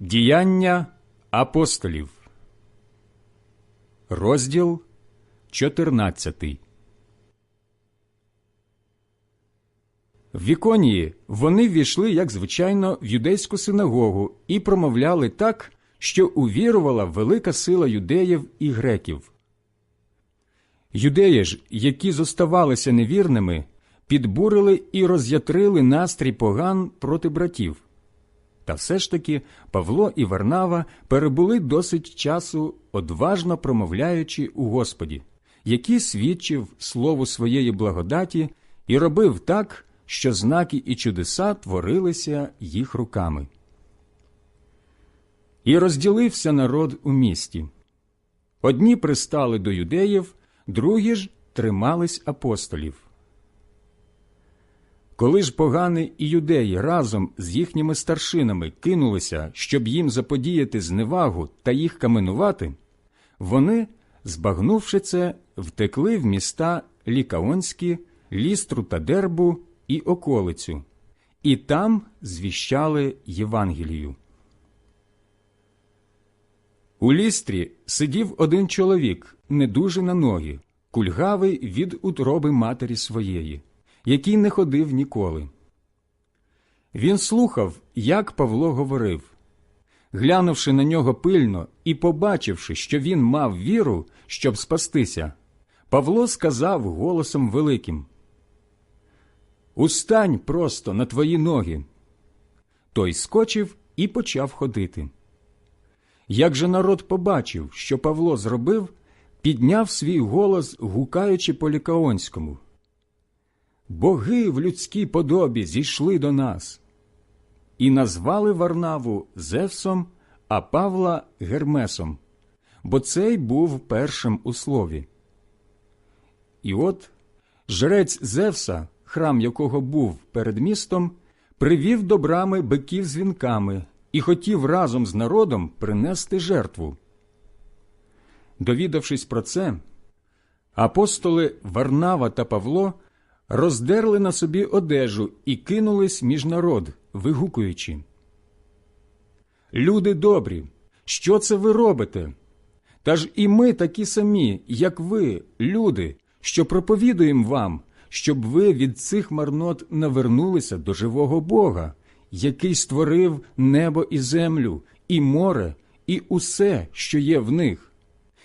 Діяння апостолів, розділ 14 В Віконії вони ввійшли, як звичайно, в юдейську синагогу і промовляли так, що увірувала велика сила юдеїв і греків. Юдеї ж, які зоставалися невірними, підбурили і роз'ятрили настрій поган проти братів. Та все ж таки Павло і Варнава перебули досить часу, одважно промовляючи у Господі, який свідчив слову своєї благодаті і робив так, що знаки і чудеса творилися їх руками. І розділився народ у місті. Одні пристали до юдеїв, другі ж тримались апостолів. Коли ж погани і юдеї разом з їхніми старшинами кинулися, щоб їм заподіяти зневагу та їх каменувати, вони, збагнувши це, втекли в міста Лікаонські, Лістру та Дербу і околицю, і там звіщали Євангелію. У лістрі сидів один чоловік, не дуже на ноги, кульгавий від утроби матері своєї, який не ходив ніколи. Він слухав, як Павло говорив. Глянувши на нього пильно і побачивши, що він мав віру, щоб спастися, Павло сказав голосом великим Устань просто на твої ноги. Той скочив і почав ходити. Як же народ побачив, що Павло зробив, підняв свій голос, гукаючи по лікаонському. Боги в людській подобі зійшли до нас. І назвали Варнаву Зевсом, а Павла Гермесом, бо цей був першим у слові. І от жрець Зевса, храм якого був перед містом, привів до брами биків з вінками і хотів разом з народом принести жертву. Довідавшись про це, апостоли Варнава та Павло роздерли на собі одежу і кинулись між народ, вигукуючи. Люди добрі, що це ви робите? Та ж і ми такі самі, як ви, люди, що проповідуємо вам, щоб ви від цих марнот навернулися до живого Бога, який створив небо і землю, і море, і усе, що є в них,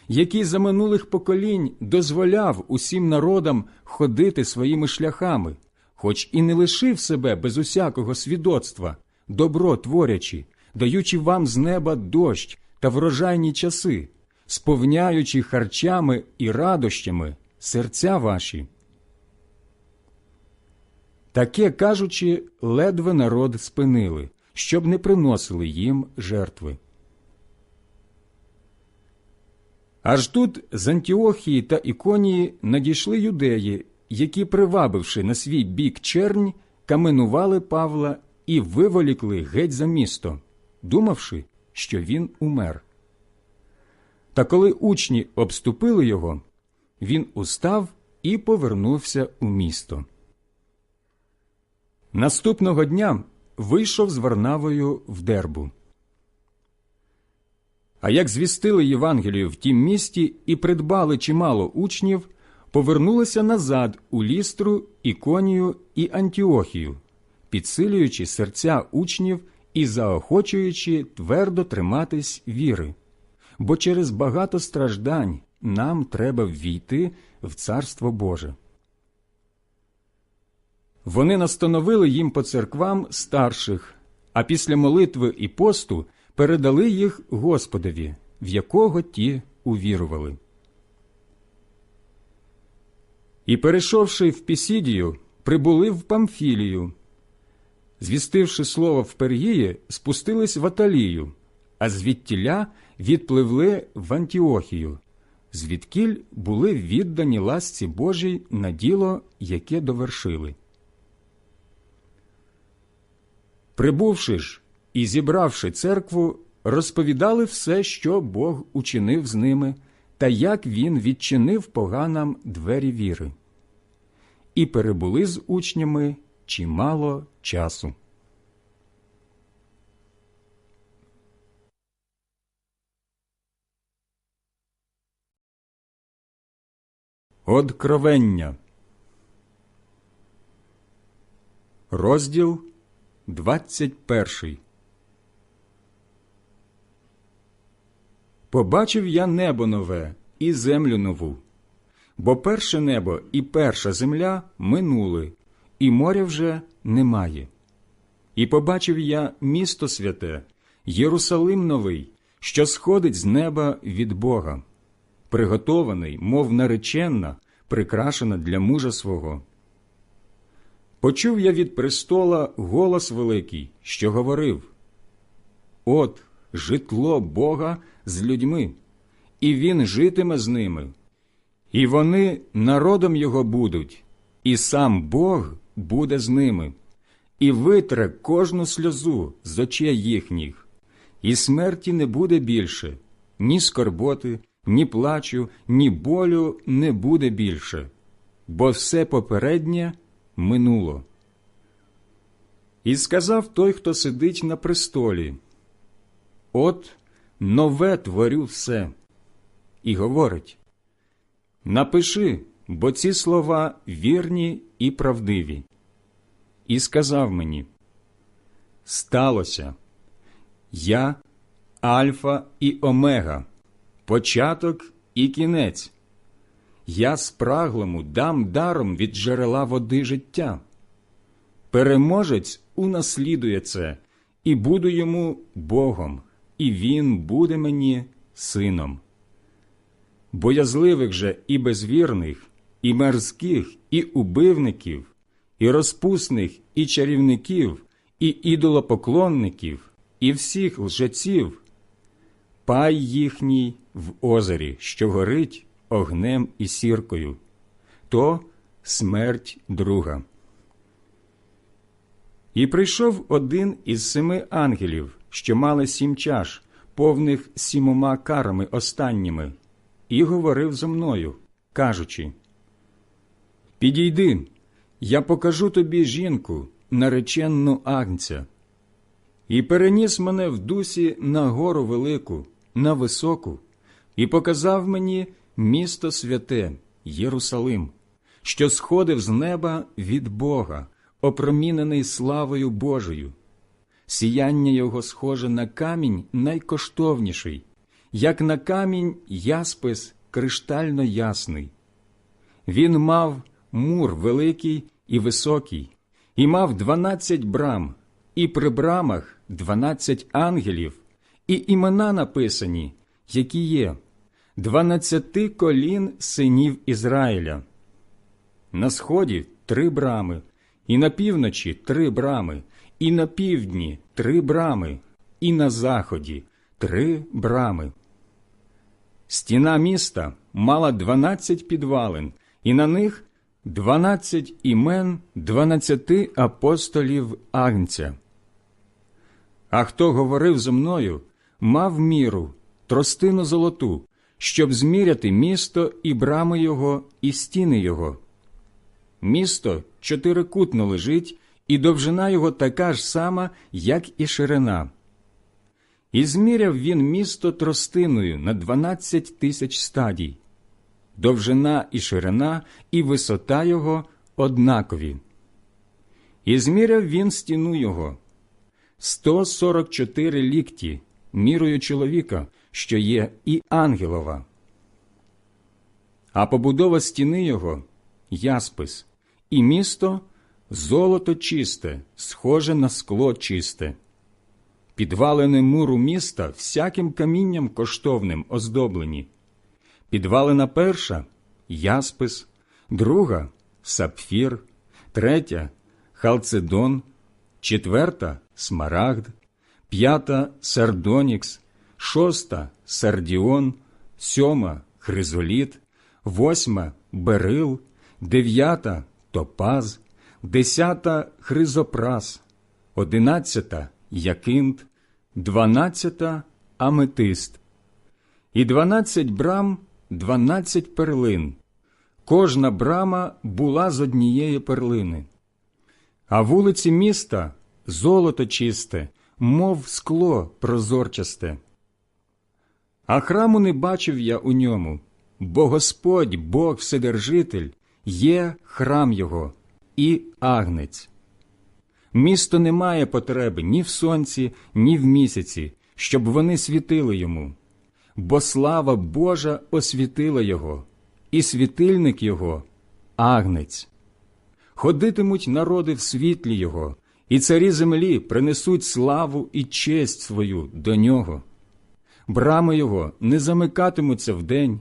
який за минулих поколінь дозволяв усім народам ходити своїми шляхами, хоч і не лишив себе без усякого свідоцтва, добро творячи, даючи вам з неба дощ та врожайні часи, сповняючи харчами і радощами серця ваші. Таке кажучи, ледве народ спинили, щоб не приносили їм жертви. Аж тут з Антіохії та Іконії надійшли юдеї, які, привабивши на свій бік чернь, каменували Павла і виволікли геть за місто, думавши, що він умер. Та коли учні обступили його, він устав і повернувся у місто. Наступного дня вийшов з Варнавою в дербу. А як звістили Євангелію в тім місті і придбали чимало учнів, повернулися назад у лістру, Іконію і Антіохію, підсилюючи серця учнів і заохочуючи твердо триматись віри, бо через багато страждань нам треба ввійти в Царство Боже. Вони настановили їм по церквам старших, а після молитви і посту передали їх Господові, в якого ті увірували. І, перейшовши в Пісідію, прибули в Памфілію. Звістивши слово в Пергії, спустились в Аталію, а звідтіля відпливли в Антіохію, звідкіль були віддані ласці Божій на діло, яке довершили. Прибувши ж і, зібравши церкву, розповідали все, що Бог учинив з ними, та як він відчинив поганам двері віри, і перебули з учнями чимало часу. Откровення. Розділ 21 Побачив я небо нове і землю нову, бо перше небо і перша земля минули, і моря вже немає. І побачив я місто святе, Єрусалим новий, що сходить з неба від Бога, приготований, мов нареченна, прикрашена для мужа свого. Почув я від престола голос великий, що говорив От житло Бога з людьми, і Він житиме з ними, і вони народом його будуть, і сам Бог буде з ними, і витре кожну сльозу з очей їхніх, і смерті не буде більше, ні скорботи, ні плачу, ні болю не буде більше, бо все попереднє минуло. І сказав той, хто сидить на престолі, От нове творю все, і говорить Напиши, бо ці слова вірні і правдиві. І сказав мені Сталося, я Альфа і Омега, початок і кінець. Я спраглому дам даром від джерела води життя. Переможець унаслідує це, і буду йому Богом, і він буде мені сином. Боязливих же і безвірних, і мерзких, і убивників, і розпусних, і чарівників, і ідолопоклонників, і всіх лжеців, пай їхній в озері, що горить огнем і сіркою, то смерть друга. І прийшов один із семи ангелів, що мали сім чаш, повних сімома карами останніми, і говорив зо мною, кажучи: Підійди, я покажу тобі жінку, нареченну агнця. І переніс мене в дусі на гору велику, на високу, і показав мені місто святе, Єрусалим, що сходив з неба від Бога опромінений славою Божою. Сіяння його схоже на камінь найкоштовніший, як на камінь яспис криштально ясний. Він мав мур великий і високий, і мав дванадцять брам, і при брамах дванадцять ангелів, і імена написані, які є, дванадцяти колін синів Ізраїля. На сході три брами, і на півночі три брами, і на півдні три брами, і на заході три брами. Стіна міста мала дванадцять підвалин, і на них дванадцять імен дванадцяти апостолів Агнця. А хто говорив зо мною, мав міру, тростину золоту, щоб зміряти місто і брами його, і стіни його. Місто чотирикутно лежить, і довжина його така ж сама, як і ширина. І зміряв він місто тростиною на дванадцять тисяч стадій. Довжина і ширина, і висота його однакові. І зміряв він стіну його сто сорок чотири лікті, мірою чоловіка, що є і ангелова. А побудова стіни його яспис, і місто золото чисте, схоже на скло чисте. Підвалини муру міста всяким камінням коштовним оздоблені. Підвалина перша яспис, друга сапфір, третя халцедон, четверта смарагд, п'ята сардонікс, шоста сардіон, сьома хризоліт, восьма берил, дев'ята топаз, десята хризопрас, одинадцята якинт, дванадцята аметист, і дванадцять брам дванадцять перлин. Кожна брама була з однієї перлини. А вулиці міста золото чисте, мов скло прозорчасте. А храму не бачив я у ньому, бо Господь, Бог Вседержитель, є храм Його і агнець. Місто не має потреби ні в сонці, ні в місяці, щоб вони світили йому, бо слава Божа освітила його, і світильник його агнець. Ходитимуть народи в світлі Його, і царі землі принесуть славу і честь свою до нього. Брами Його не замикатимуться вдень,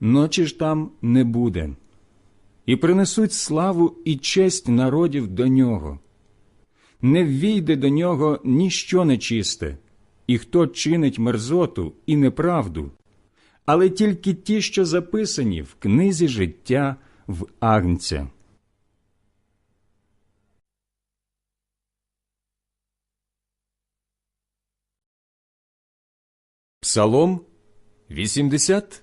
ночі ж там не буде, і принесуть славу і честь народів до нього. Не ввійде до нього ніщо нечисте, і хто чинить мерзоту і неправду, але тільки ті, що записані в книзі життя в Агнця. Псалом 86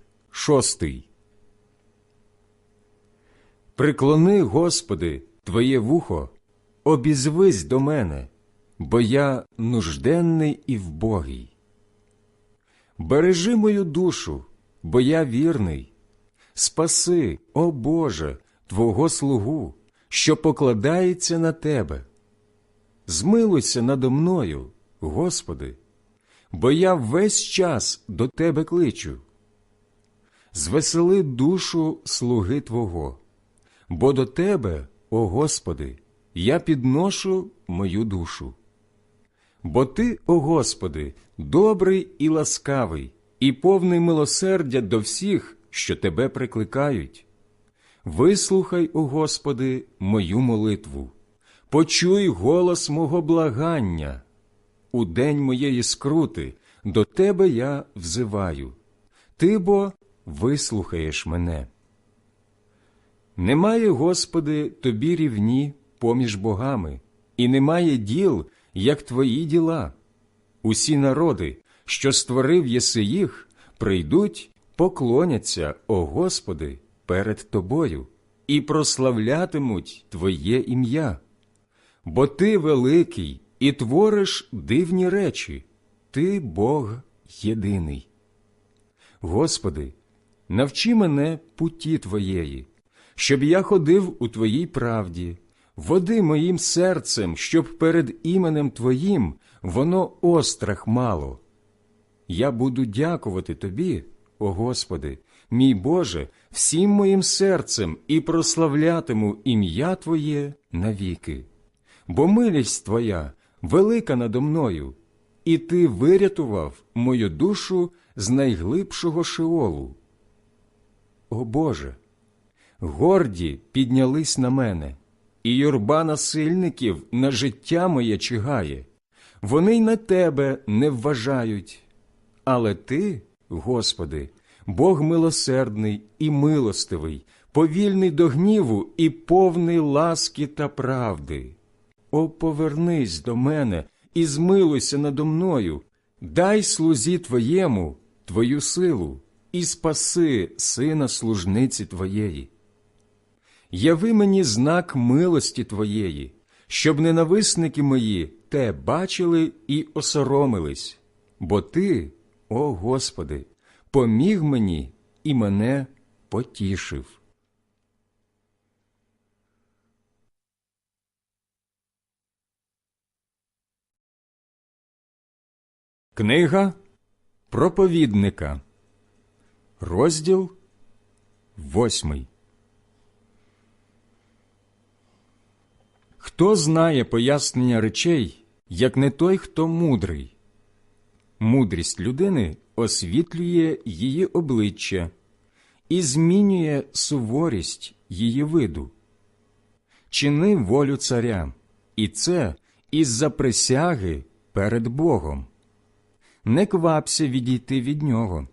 Приклони, Господи, Твоє вухо, обізвись до мене, бо я нужденний і вбогий. Бережи мою душу, бо я вірний. Спаси, о Боже, Твого слугу, що покладається на Тебе. Змилуйся надо мною, Господи бо я весь час до тебе кличу. Звесели душу слуги Твого, бо до Тебе, о Господи, я підношу мою душу. Бо Ти, о Господи, добрий і ласкавий, і повний милосердя до всіх, що Тебе прикликають. Вислухай, о Господи, мою молитву, почуй голос мого благання у день моєї скрути до тебе я взиваю, ти бо вислухаєш мене. Немає, Господи, тобі рівні поміж богами, і немає діл, як твої діла. Усі народи, що створив єси їх, прийдуть, поклоняться, о Господи, перед Тобою, і прославлятимуть Твоє ім'я. Бо Ти великий і твориш дивні речі, Ти Бог єдиний. Господи, навчи мене путі Твоєї, щоб я ходив у Твоїй правді, води моїм серцем, щоб перед іменем Твоїм воно острах мало. Я буду дякувати Тобі, о Господи, мій Боже, всім моїм серцем і прославлятиму ім'я Твоє навіки, бо милість Твоя велика надо мною, і ти вирятував мою душу з найглибшого шеолу. О Боже, горді піднялись на мене, і юрба насильників на життя моє чигає. Вони й на тебе не вважають. Але ти, Господи, Бог милосердний і милостивий, повільний до гніву і повний ласки та правди. О, повернись до мене і змилуйся надо мною, дай слузі Твоєму Твою силу і спаси сина служниці Твоєї. Яви мені знак милості Твоєї, щоб ненависники мої те бачили і осоромились, бо Ти, о Господи, поміг мені і мене потішив. Книга проповідника, розділ восьмий. Хто знає пояснення речей, як не той, хто мудрий? Мудрість людини освітлює її обличчя і змінює суворість її виду. Чини волю царя, і це із за присяги перед Богом не квапся відійти від нього.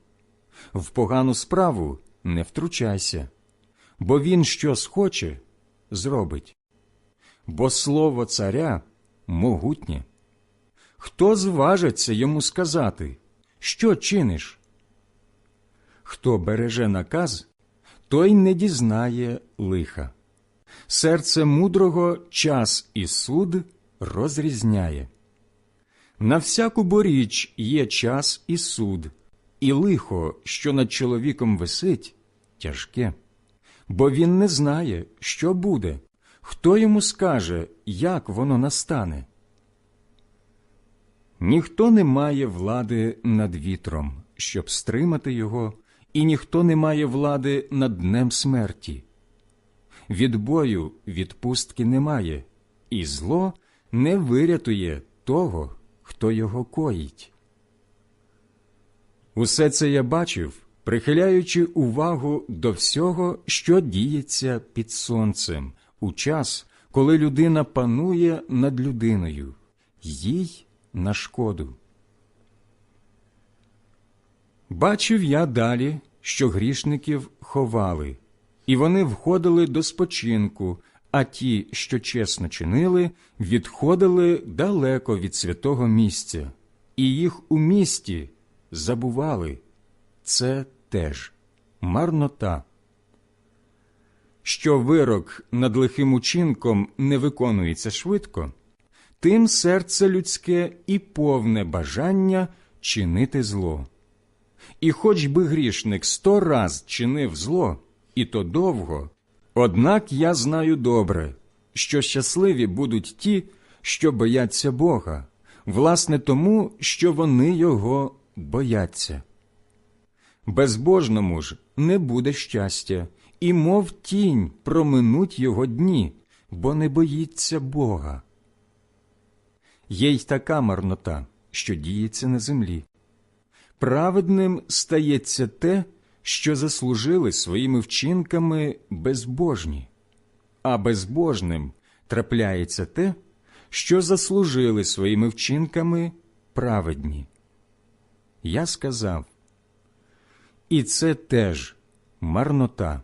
В погану справу не втручайся, бо він що схоче, зробить. Бо слово царя могутнє. Хто зважиться йому сказати, що чиниш? Хто береже наказ, той не дізнає лиха. Серце мудрого час і суд розрізняє. На всяку боріч є час і суд, і лихо, що над чоловіком висить, тяжке, бо він не знає, що буде, хто йому скаже, як воно настане. Ніхто не має влади над вітром, щоб стримати його, і ніхто не має влади над днем смерті. Від бою відпустки немає, і зло не вирятує того, хто його коїть. Усе це я бачив, прихиляючи увагу до всього, що діється під сонцем, у час, коли людина панує над людиною, їй на шкоду. Бачив я далі, що грішників ховали, і вони входили до спочинку, а ті, що чесно чинили, відходили далеко від святого місця, і їх у місті забували. Це теж марнота. Що вирок над лихим учинком не виконується швидко, тим серце людське і повне бажання чинити зло. І хоч би грішник сто раз чинив зло, і то довго, однак я знаю добре, що щасливі будуть ті, що бояться Бога, власне тому, що вони його бояться. Безбожному ж не буде щастя, і мов тінь проминуть його дні, бо не боїться Бога. Є й така марнота, що діється на землі. Праведним стається те, що заслужили своїми вчинками безбожні, а безбожним трапляється те, що заслужили своїми вчинками праведні. Я сказав, і це теж марнота.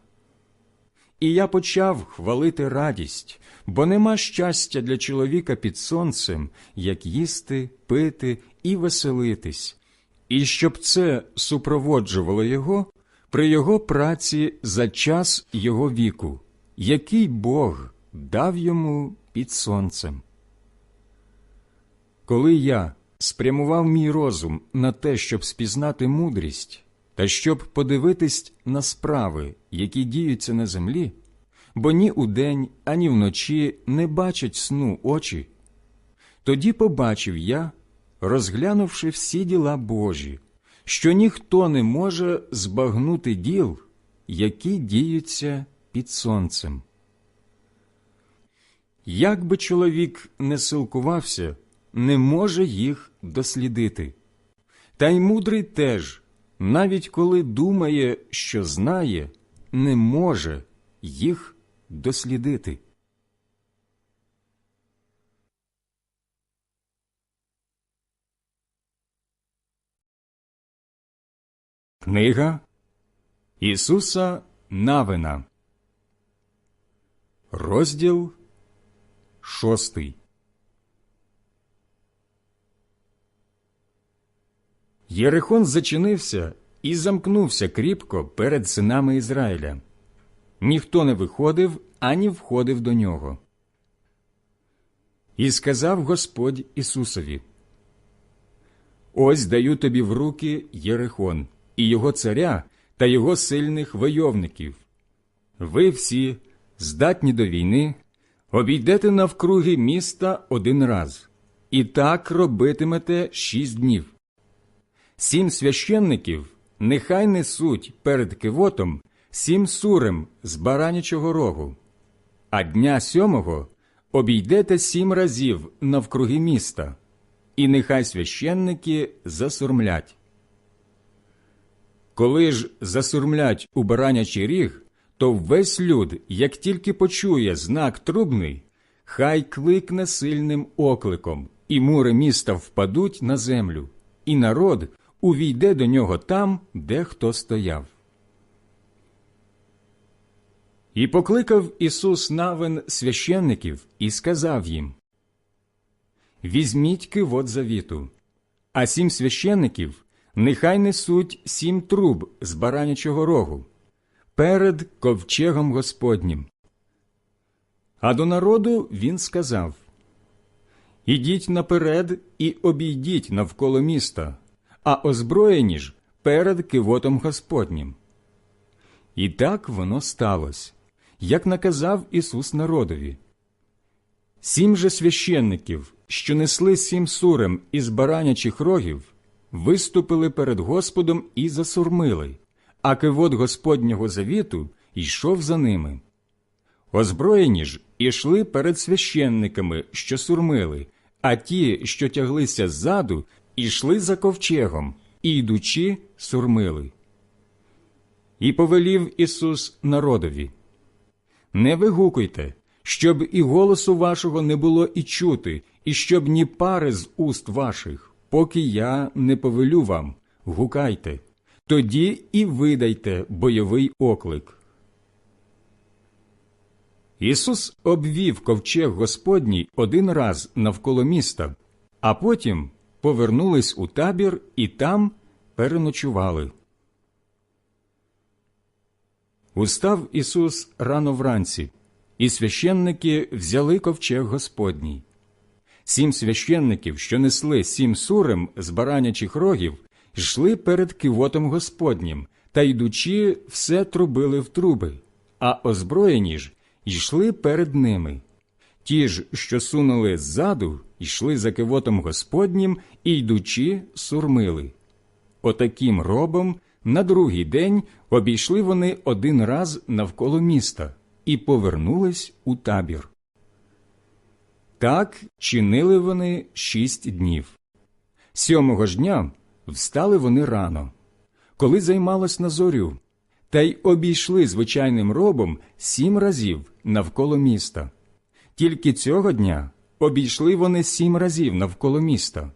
І я почав хвалити радість, бо нема щастя для чоловіка під сонцем, як їсти, пити і веселитись, і щоб це супроводжувало його при його праці за час його віку, який Бог дав йому під сонцем. Коли я спрямував мій розум на те, щоб спізнати мудрість, та щоб подивитись на справи, які діються на землі, бо ні удень, ані вночі не бачать сну очі, тоді побачив я, розглянувши всі діла Божі, що ніхто не може збагнути діл, які діються під сонцем. Як би чоловік не силкувався, не може їх дослідити. Та й мудрий теж, навіть коли думає, що знає, не може їх дослідити. Книга Ісуса Навина, розділ шостий. Єрихон зачинився і замкнувся кріпко перед синами Ізраїля. Ніхто не виходив ані входив до нього. І сказав Господь Ісусові: Ось даю тобі в руки Єрихон і його царя та його сильних войовників. Ви всі, здатні до війни, обійдете навкруги міста один раз, і так робитимете шість днів. Сім священників нехай несуть перед кивотом сім сурем з баранячого рогу, а дня сьомого обійдете сім разів навкруги міста, і нехай священники засурмлять. Коли ж засурмлять у баранячий ріг, то весь люд, як тільки почує знак трубний, хай кликне сильним окликом, і мури міста впадуть на землю, і народ увійде до нього там, де хто стояв. І покликав Ісус навин священників і сказав їм Візьміть кивот завіту, а сім священників нехай несуть сім труб з баранячого рогу перед ковчегом Господнім. А до народу він сказав Ідіть наперед і обійдіть навколо міста, а озброєні ж перед кивотом Господнім. І так воно сталося, як наказав Ісус народові. Сім же священників, що несли сім сурем із баранячих рогів, виступили перед Господом і засурмили, а кивот Господнього завіту йшов за ними. Озброєні ж ішли перед священниками, що сурмили, а ті, що тяглися ззаду, ішли за ковчегом, і йдучи, сурмили. І повелів Ісус народові Не вигукуйте, щоб і голосу вашого не було і чути, і щоб ні пари з уст ваших, поки я не повелю вам, гукайте, тоді і видайте бойовий оклик. Ісус обвів ковчег Господній один раз навколо міста, а потім повернулись у табір і там переночували. Устав Ісус рано вранці, і священники взяли ковчег Господній. Сім священників, що несли сім сурем з баранячих рогів, йшли перед кивотом Господнім та йдучи, все трубили в труби, а озброєні ж йшли перед ними. Ті ж, що сунули ззаду, йшли за кивотом Господнім і йдучи, сурмили. Отаким робом на другий день обійшли вони один раз навколо міста і повернулись у табір. Так чинили вони шість днів. Сьомого ж дня встали вони рано, коли займалось на зорю, та й обійшли звичайним робом сім разів навколо міста. Тільки цього дня обійшли вони сім разів навколо міста,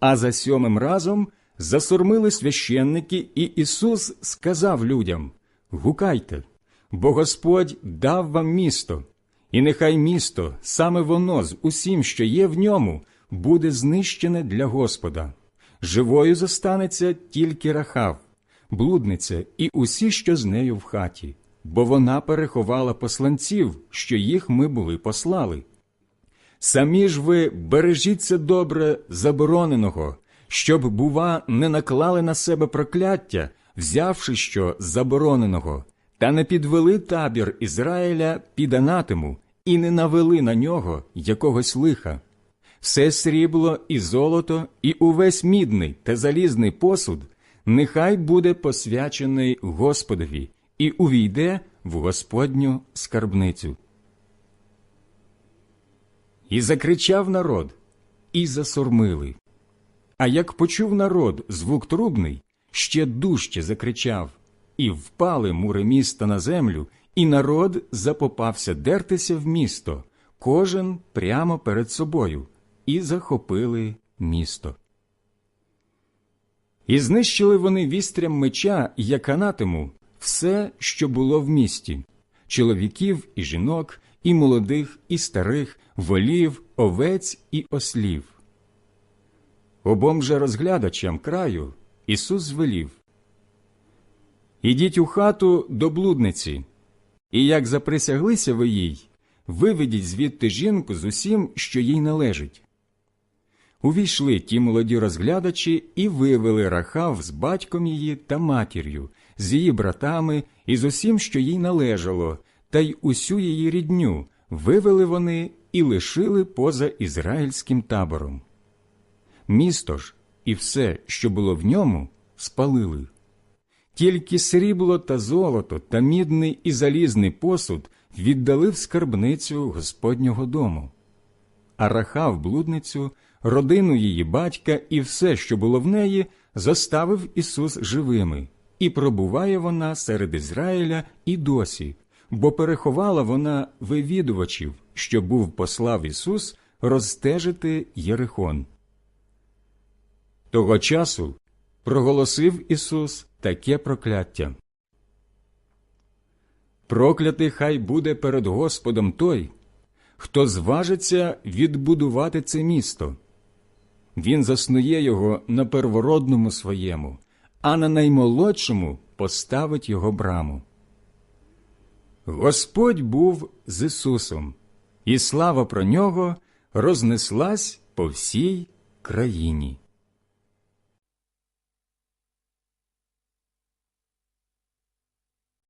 а за сьомим разом засурмили священники, і Ісус сказав людям Гукайте, бо Господь дав вам місто, і нехай місто, саме воно з усім, що є в ньому, буде знищене для Господа. Живою зостанеться тільки Рахав, блудниця і усі, що з нею в хаті, бо вона переховала посланців, що їх ми були послали. Самі ж ви бережіться добре забороненого, щоб, бува, не наклали на себе прокляття, взявши що забороненого, та не підвели табір Ізраїля під анатему і не навели на нього якогось лиха. Все срібло і золото, і увесь мідний та залізний посуд нехай буде посвячений Господові і увійде в Господню скарбницю. І закричав народ, і засурмили. А як почув народ звук трубний, ще дужче закричав, і впали мури міста на землю, і народ запопався дертися в місто, кожен прямо перед собою, і захопили місто. І знищили вони вістрям меча, як анатему, все, що було в місті чоловіків і жінок, і молодих, і старих, волів, овець і ослів. Обом же розглядачам краю Ісус звелів Ідіть у хату до блудниці, і як заприсяглися ви їй, виведіть звідти жінку з усім, що їй належить. Увійшли ті молоді розглядачі і вивели Рахав з батьком її та матір'ю, з її братами і з усім, що їй належало, та й усю її рідню вивели вони і лишили поза ізраїльським табором. Місто ж і все, що було в ньому, спалили. Тільки срібло та золото та мідний і залізний посуд віддали в скарбницю Господнього дому. А Рахав блудницю, родину її батька і все, що було в неї, заставив Ісус живими, і пробуває вона серед Ізраїля і досі, бо переховала вона вивідувачів, що був послав Ісус розстежити Єрихон. Того часу проголосив Ісус таке прокляття. Проклятий хай буде перед Господом той, хто зважиться відбудувати це місто. Він заснує його на первородному своєму, а на наймолодшому поставить його браму. Господь був з Ісусом, і слава про нього рознеслась по всій країні.